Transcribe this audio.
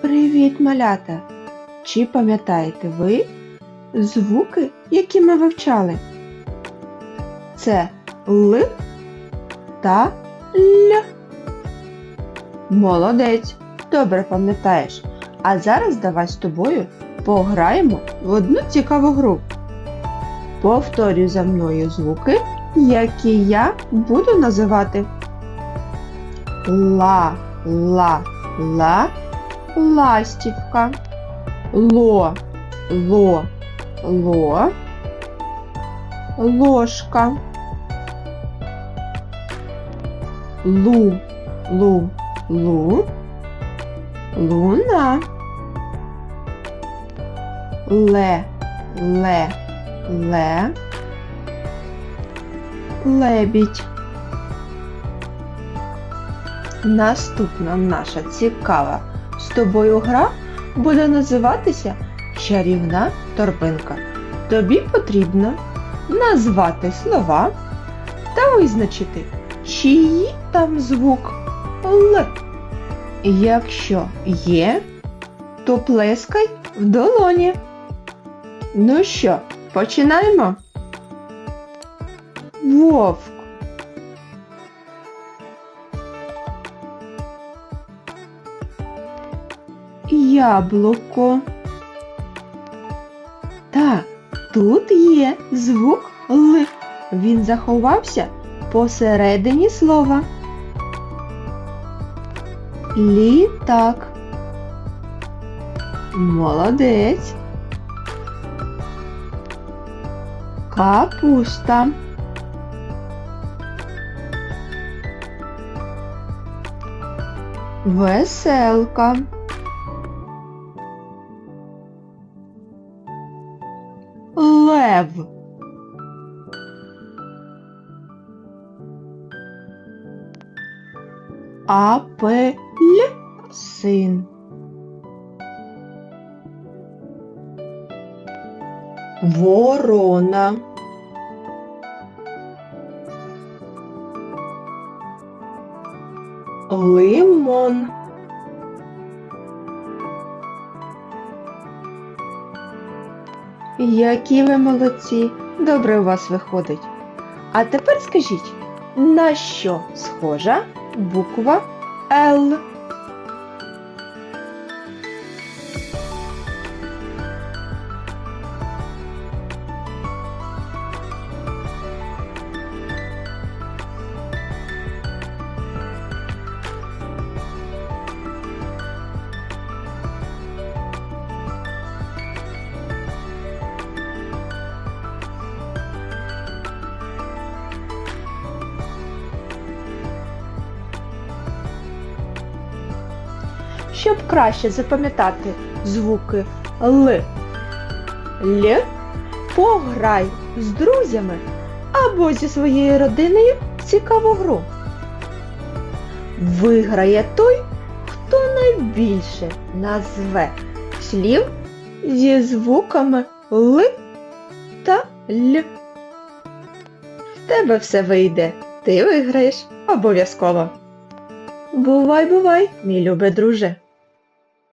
Привіт, малята! Чи пам'ятаєте ви звуки, які ми вивчали? Це Л та Л. Молодець! Добре пам'ятаєш. А зараз давай з тобою пограємо в одну цікаву гру. Повторюй за мною звуки, які я буду називати. Ла, ла, ла, ластівка. Ло, ло, ло, ложка. Лу, лу, лу, луна. Ле, ле, ле, лебідь. Наступна наша цікава тобою гра буде називатися Чарівна торбинка. Тобі потрібно назвати слова та визначити, чиї там звук Л. Якщо є, то плескай в долоні. Ну що, починаємо? Вовк. Яблуко. Так, тут є звук Л. Він заховався посередині слова. Літак. Молодець. Капуста. Веселка. Лев. Апельсин. Ворона. Лимон. Які ви молодці! Добре у вас виходить. А тепер скажіть, на що схожа буква Л? Щоб краще запам'ятати звуки Л, Л, пограй з друзями або зі своєю родиною цікаву гру. Виграє той, хто найбільше назве слів зі звуками Л та Л. В тебе все вийде, ти виграєш обов'язково. Бувай, бувай, мій любий друже.